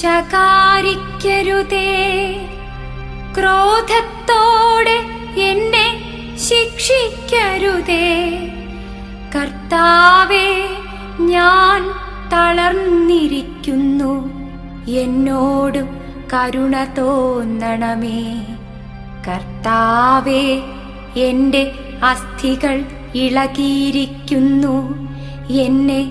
ശകാരിക്കരുതേ. ക്രോധത്തോടെ എന്നെ ശിക്ഷിക്കരുതേ. കർത്താവേ ഞാൻ തളർന്നിരിക്കുന്നു. എന്നോട് കരുണ തോന്നണമേ. കർത്താവേ എന്റെ അസ്ഥികൾ ഇളകിയിരിക്കുന്നു. എന്നെ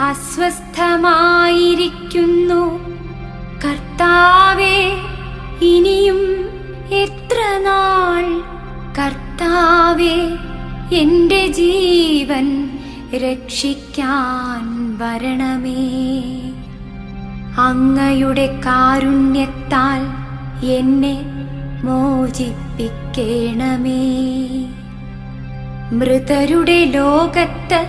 അസ്വസ്ഥമായിരിക്കുന്നു. കർത്താവേ ഇനിയും എത്ര നാൾ? കർത്താവേ എന്റെ ജീവൻ രക്ഷിക്കാൻ വരണമേ. അങ്ങയുടെ കാരുണ്യത്താൽ എന്നെ മോചിപ്പിക്കണമേ. മൃതരുടെ ലോകത്ത്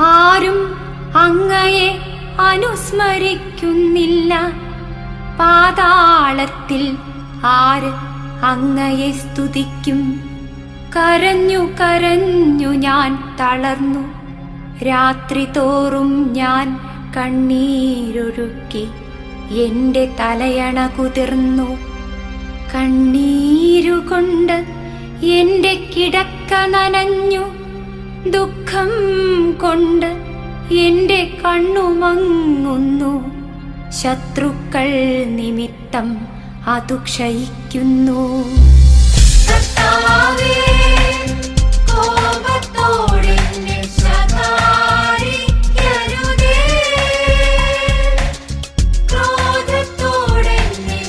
ആരും അങ്ങയെ അനുസ്മരിക്കുന്നില്ല. പാതാളത്തിൽ ആര് അങ്ങയെ സ്തുതിക്കും? കരഞ്ഞു കരഞ്ഞു ഞാൻ തളർന്നു. രാത്രി തോറും ഞാൻ കണ്ണീരൊഴുക്കി എന്റെ തലയണ കുതിർന്നു. കണ്ണീരുകൊണ്ട് എന്റെ കിടക്ക നനഞ്ഞു. ദുഃഖം കൊണ്ട് എന്റെ കണ്ണുമങ്ങുന്നു. ശത്രുക്കൾ നിമിത്തം അതു ക്ഷയിക്കുന്നു.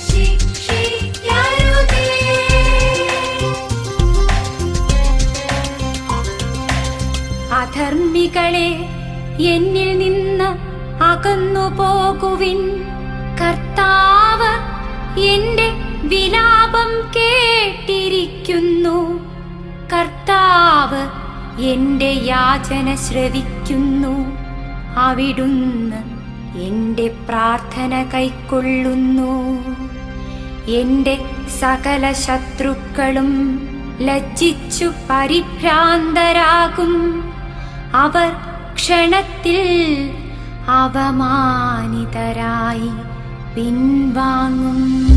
ശിക്ഷിക്കരുതേ. അധർമ്മികളെ എന്നിൽ നിന്ന് അകന്നു പോകുവിൻ. കർത്താവ് എന്റെ വിലാപം കേട്ടിരിക്കുന്നു. കർത്താവ് എന്റെ യാചന ശ്രവിക്കുന്നു. അവിടുന്ന് എന്റെ പ്രാർത്ഥന കൈക്കൊള്ളുന്നു. എന്റെ സകല ശത്രുക്കളും ലജ്ജിച്ചു പരിഭ്രാന്തരാകും. അവർ ക്ഷണത്തിൽ അവമാനിതരായി പിൻവാങ്ങും.